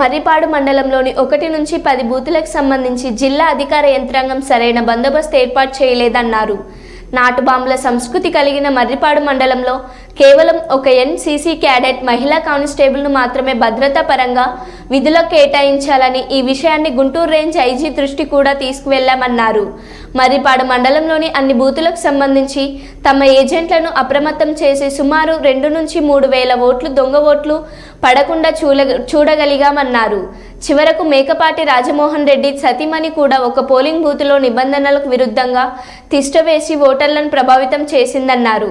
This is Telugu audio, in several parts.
మర్రిపాడు మండలంలోని ఒకటి నుంచి పది బూతులకు సంబంధించి జిల్లా అధికార యంత్రాంగం సరైన బందోబస్తు ఏర్పాటు చేయలేదన్నారు. నాటు బాంబుల సంస్కృతి కలిగిన మర్రిపాడు మండలంలో కేవలం ఒక ఎన్సీసీ క్యాడెట్ మహిళా కానిస్టేబుల్ను మాత్రమే భద్రతా పరంగా విధులకు కేటాయించాలని ఈ విషయాన్ని గుంటూరు రేంజ్ ఐజీ దృష్టి కూడా తీసుకువెళ్ళామన్నారు మర్రిపాడు మండలంలోని అన్ని బూతులకు సంబంధించి తమ ఏజెంట్లను అప్రమత్తం చేసి సుమారు రెండు నుంచి మూడు వేల ఓట్లు దొంగ ఓట్లు పడకుండా చూడ చూడగలిగామన్నారు. చివరకు మేకపాటి రాజమోహన్ రెడ్డి సతీమణి కూడా ఒక పోలింగ్ బూత్లో నిబంధనలకు విరుద్ధంగా తిష్టవేసి ఓటర్లను ప్రభావితం చేసిందన్నారు.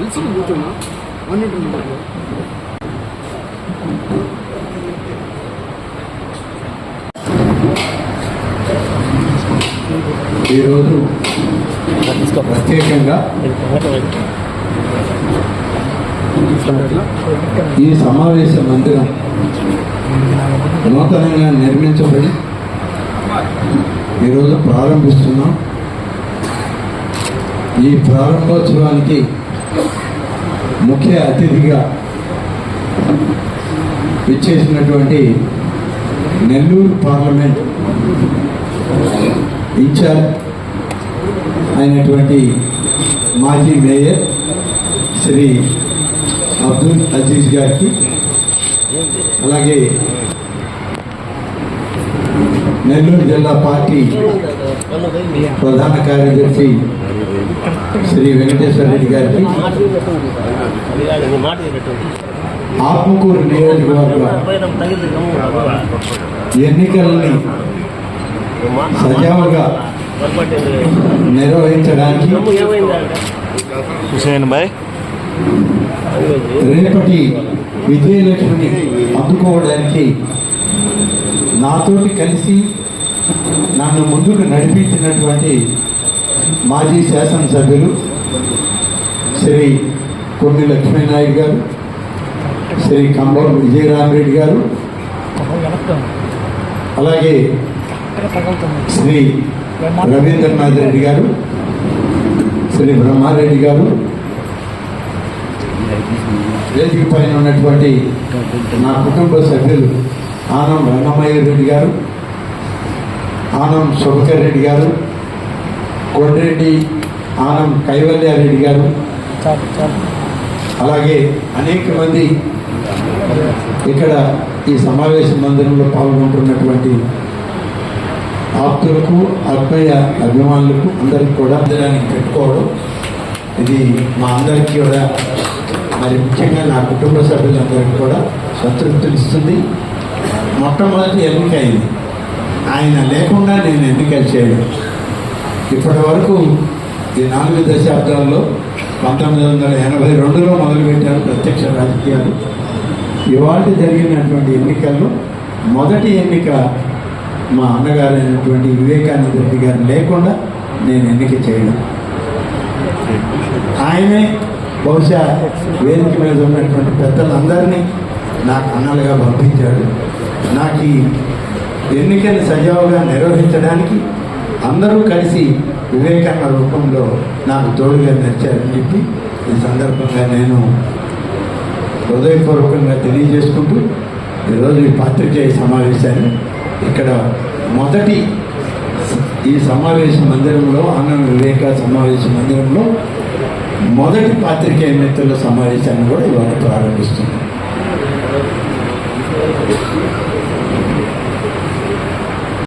నువ్వైతే కూర్చున్నా అన్నింటి ఈరోజు ప్రత్యేకంగా ఈ సమావేశ మందిరం నూతనంగా నిర్మించబడి ఈరోజు ప్రారంభిస్తున్నాం. ఈ ప్రారంభోత్సవానికి ముఖ్య అతిథిగా ఇచ్చేసినటువంటి నెల్లూరు పార్లమెంట్ ఇన్ఛార్జ్ అయినటువంటి మాజీ మేయర్ శ్రీ అబ్దుల్ అజీజ్ గారికి అలాగే నెల్లూరు జిల్లా పార్టీ ప్రధాన కార్యదర్శి శ్రీ వెంకటేశ్వర రెడ్డి గారికి ఆత్మకూరు నియోజకవర్గ ఎన్నికలని సజావుగా నిర్వహించడానికి హుసేన్ భాయ్. రేపటి విజయలక్ష్మిని అందుకోవడానికి నాతోటి కలిసి నన్ను ముందుకు నడిపించినటువంటి మాజీ శాసనసభ్యులు శ్రీ కొన్ని లక్ష్మీనాయుడు గారు శ్రీ కంబం విజయరామరెడ్డి గారు అలాగే శ్రీ రవీంద్రనాథ్ రెడ్డి గారు శ్రీ బ్రహ్మారెడ్డి గారు వేదిక పైన ఉన్నటువంటి నా కుటుంబ సభ్యులు ఆనం రంగమయ్య రెడ్డి గారు ఆనం శుభకర్ రెడ్డి గారు కొండ్రెడ్డి ఆనం కైవల్యారెడ్డి గారు అలాగే అనేక మంది ఇక్కడ ఈ సమావేశ మందిరంలో పాల్గొంటున్నటువంటి ఆప్తులకు ఆత్మీయ అభిమానులకు అందరికి కూడా అందరానికి పెట్టుకోవడం. ఇది మా అందరికీ కూడా మరి ముఖ్యంగా నా కుటుంబ సభ్యులందరికీ కూడా సంతృప్తినిస్తుంది మొట్టమొదటి ఎన్నిక అయింది. ఆయన లేకుండా నేను ఎన్నికలు చేయడం ఇప్పటి వరకు ఈ నాలుగు దశాబ్దాల్లో పంతొమ్మిది వందల ఎనభై రెండులో మొదలుపెట్టారు ప్రత్యక్ష రాజకీయాలు. ఇవాళ జరిగినటువంటి ఎన్నికల్లో మొదటి ఎన్నిక మా అన్నగారైనటువంటి వివేకానంద రెడ్డి గారు లేకుండా నేను ఎన్నిక చేయడం. ఆయనే బహుశా వేదిక మీద ఉన్నటువంటి పెద్దలందరినీ నాకు అన్నలుగా పంపించాడు. నాకు ఈ ఎన్నికలు సజావుగా నిర్వహించడానికి అందరూ కలిసి వివేకాన రూపంలో నాకు తోడుగా నడిచారని చెప్పి ఈ సందర్భంగా నేను హృదయపూర్వకంగా తెలియజేసుకుంటూ ఈరోజు ఈ పాత్రికేయ సమావేశాన్ని ఇక్కడ మొదటి ఈ సమావేశ మందిరంలో ఆనంద వివేక సమావేశ మందిరంలో మొదటి పాత్రికేయ మిత్రుల సమావేశాన్ని కూడా ఇవాళ ప్రారంభిస్తున్నాం.